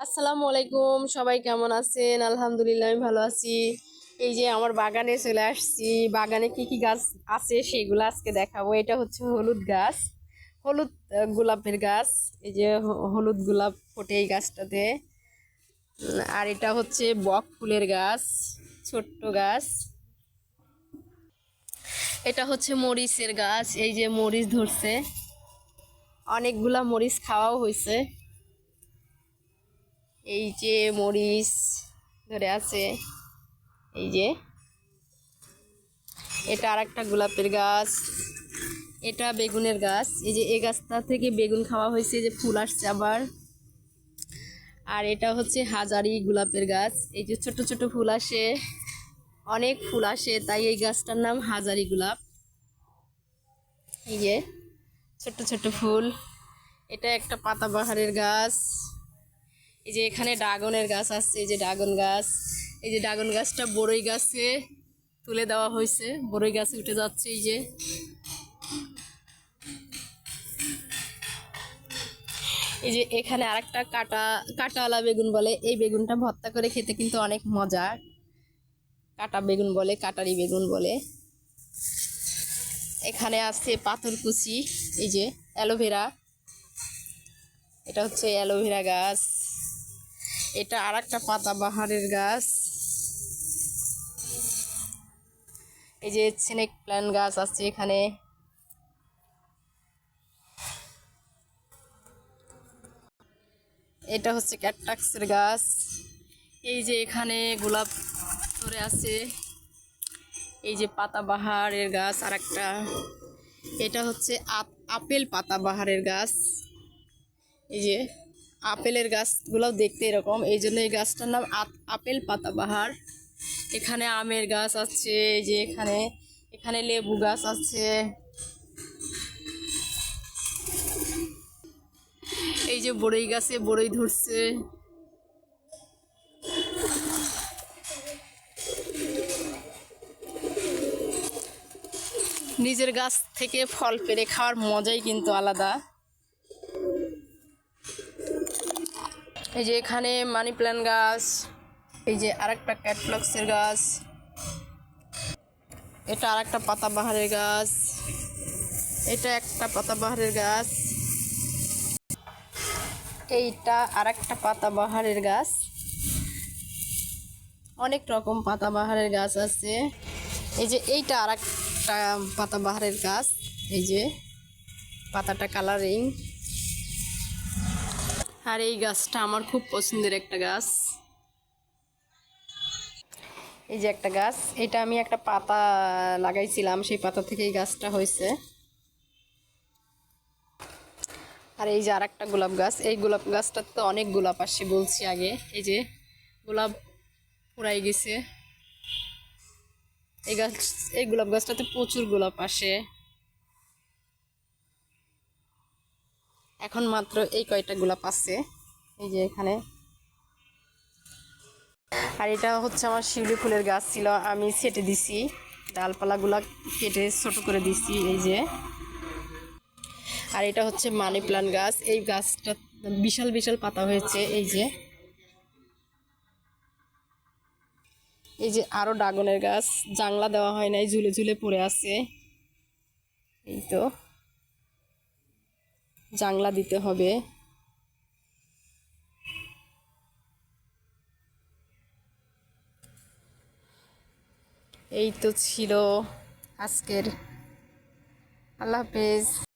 আসসালামু আলাইকুম, সবাই কেমন আছেন? আলহামদুলিল্লাহ, আমি ভালো আছি। এই যে আমার বাগানে চলে আসছি। বাগানে কি কি গাছ আছে সেগুলো আজকে দেখাবো। এটা হচ্ছে হলুদ গাছ, হলুদ গোলাপের গাছ। এই যে হলুদ গোলাপ ফোটে এই গাছটাতে। আর এটা হচ্ছে বক ফুলের গাছ, ছোট্ট গাছ। এটা হচ্ছে মরিচের গাছ। এই যে মরিচ ধরছে। অনেকগুলা মরিচ খাওয়াও হয়েছে এই যে মরিচ ধরে আছে, এই যে। এটা আর একটা গোলাপের গাছ, এটা বেগুনের গাছ। এই যে এই গাছটা থেকে বেগুন খাওয়া হয়েছে যে ফুল আসছে আবার। আর এটা হচ্ছে হাজারি গোলাপের গাছ, এই যে ছোট ছোট ফুল আসে, অনেক ফুল আসে, তাই এই গাছটার নাম হাজারি গোলাপ। এই যে ছোট ছোট ফুল, এটা একটা পাতাবাহারের গাছ। এই যে এখানে ড্রাগনের গাছ আছে, এই যে ড্রাগন গাছ। এই যে ড্রাগন গাছটা বড়ই গাছে তুলে দেওয়া হয়েছে, বড়ই গাছে উঠে যাচ্ছে এই যে। এই যে এখানে আরেকটা কাটা, কাটাওয়ালা বেগুন বলে, এই বেগুনটা ভর্তা করে খেতে কিন্তু অনেক মজার কাটা বেগুন বলে, কাটারি বেগুন বলে। এখানে আছে পাথরকুচি এই যে অ্যালোভেরা। এটা হচ্ছে অ্যালোভেরা গাছ। এটা আর একটা পাতাবাহারের গাছ। এই যে স্নেক প্ল্যান্ট গাছ আছে এখানে। এটা হচ্ছে ক্যাকটাক্সের গাছ। এই যে এখানে গোলাপ ধরে আছে। এই যে পাতাবাহারের গাছ আর একটা এটা হচ্ছে আপ- আপেল পাতাবাহারের গাছ। এই যে আপেলের গাছগুলোও দেখতে এরকম। এই জন্য এই গাছটার নাম আপ- আপেল পাতাবাহার। এখানে আমের গাছ আছে যে এখানে এখানে লেবু গাছ আছে। এই যে বড়ই গাছে বড়ই ধরছে। নিজের গাছ থেকে ফল পেরে খাওয়ার মজাই কিন্তু আলাদা। এই যে এখানে মানি প্ল্যান্ট গাছ, এই যে আরেকটা ক্যাটফ্লক্সের গাছ, এটা আরেকটা পাতাবাহারের গাছ, এটা একটা পাতাবাহারের গাছ, এইটা আরেকটা পাতাবাহারের গাছ। অনেক রকম পাতাবাহারের গাছ আছে। এই যে এইটা আর আরেকটা পাতাবাহারের গাছ, এই যে পাতাটা কালারিং আর এই গাছটা আমার খুব পছন্দের একটা গাছ। এই যে একটা গাছ, এটা আমি একটা পাতা লাগাইছিলাম, সেই পাতা থেকে এই গাছটা হয়েছে। আর এই যে আর একটা গোলাপ গাছ, এই গোলাপ গাছটার তো অনেক গোলাপ আসছে বলছি আগে। এই যে গোলাপ পুরাই গেছে। এই গাছ, এই গোলাপ গাছটাতে প্রচুর গোলাপ আসে। এখন মাত্র এই কয়টা গোলাপ আছে। এই যে এখানে। আর এটা হচ্ছে আমার শিউলি ফুলের গাছ ছিল, আমি ছেটে দিছি। ডালপালাগুলা কেটে ছোট করে দিছি, এই যে। আর এটা হচ্ছে মানি প্লান্ট গাছ, এই গাছটা বিশাল বিশাল পাতা হয়েছে, এই যে। এই যে আরও ড্রাগনের গাছ জাংলা দেওয়া হয় নাই, ঝুলে ঝুলে পড়ে আছে। এই তো। জাংলা দিতে হবে। এই তো ছিল আজকের। আল্লাহ হাফেজ।